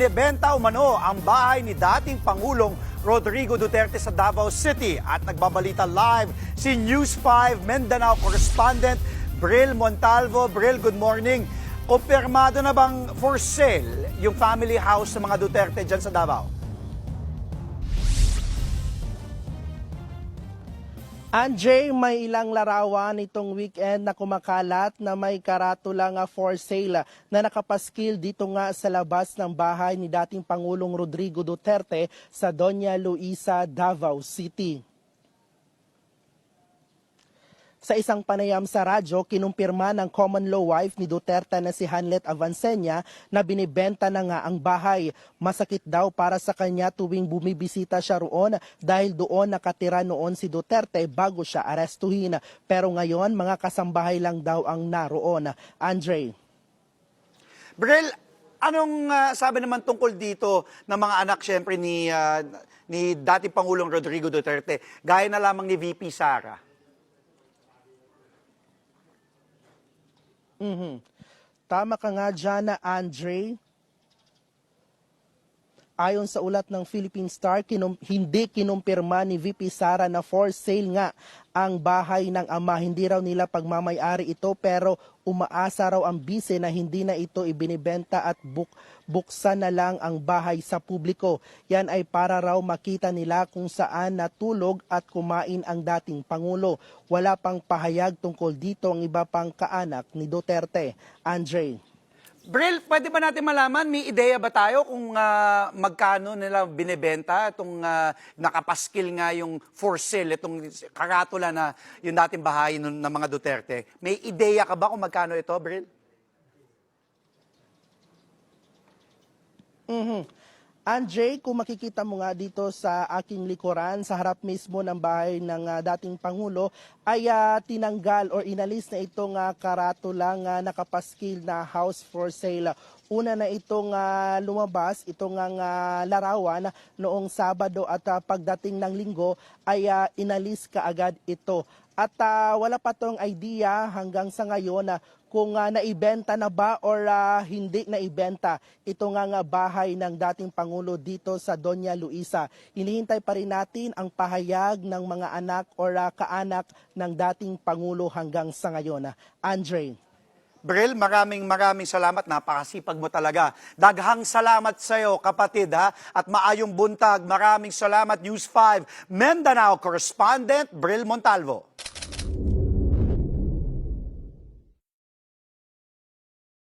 Binebenta umano ang bahay ni dating Pangulong Rodrigo Duterte sa Davao City at nagbabalita live si News 5 Mindanao correspondent Bril Montalvo. Bril, good morning. Kumpirmado na bang for sale yung family house ng mga Duterte dyan sa Davao? Andre, may ilang larawan itong weekend na kumakalat na may karatula nga for sale na nakapaskil dito nga sa labas ng bahay ni dating Pangulong Rodrigo Duterte sa Doña Luisa, Davao City. Sa isang panayam sa radyo, kinumpirma ng common law wife ni Duterte na si Hanlet Avancenia na binibenta na nga ang bahay. Masakit daw para sa kanya tuwing bumibisita siya roon dahil doon nakatira noon si Duterte bago siya arestuhin. Pero ngayon, mga kasambahay lang daw ang naroon. Andre. Bril, anong ah, sabi naman tungkol dito ng mga anak syempre ni, ah, ni dating Pangulong Rodrigo Duterte, gaya na lamang ni VP Sara? Mhm. Tama ka nga dyan na Andre. Ayon sa ulat ng Philippine Star, kinum- hindi kinumpirma ni VP Sara na for sale nga ang bahay ng ama. Hindi raw nila pagmamayari ito pero umaasa raw ang bise na hindi na ito ibinibenta at buk- buksan na lang ang bahay sa publiko. Yan ay para raw makita nila kung saan natulog at kumain ang dating Pangulo. Wala pang pahayag tungkol dito ang iba pang kaanak ni Duterte. Andre. Bril, pwede ba natin malaman, may ideya ba tayo kung ah, magkano nila binebenta itong ah, nakapaskil nga yung for sale, itong karatula na yung dating bahay nun, ng mga Duterte. May ideya ka ba kung magkano ito, Bril? Mhm. Andre, kung makikita mo nga dito sa aking likuran, sa harap mismo ng bahay ng ah, dating Pangulo, ay ah, tinanggal or inalis na itong uh, karatula nga nakapaskil na house for sale. Una na itong ah, lumabas, itong nga larawan noong Sabado at ah, pagdating ng linggo ay ah, inalis kaagad ito. At ah, wala pa tong idea hanggang sa ngayon na kung ah, naibenta na ba or ah, hindi naibenta ito nga nga bahay ng dating Pangulo dito sa Doña Luisa. Hinihintay pa rin natin ang pahayag ng mga anak or ah, kaanak ng dating Pangulo hanggang sa ngayon. Andre. Bril, maraming maraming salamat. Napakasipag mo talaga. Daghang salamat sa iyo, kapatid, ha? At maayong buntag. Maraming salamat, News 5 Mindanao correspondent, Bril Montalvo.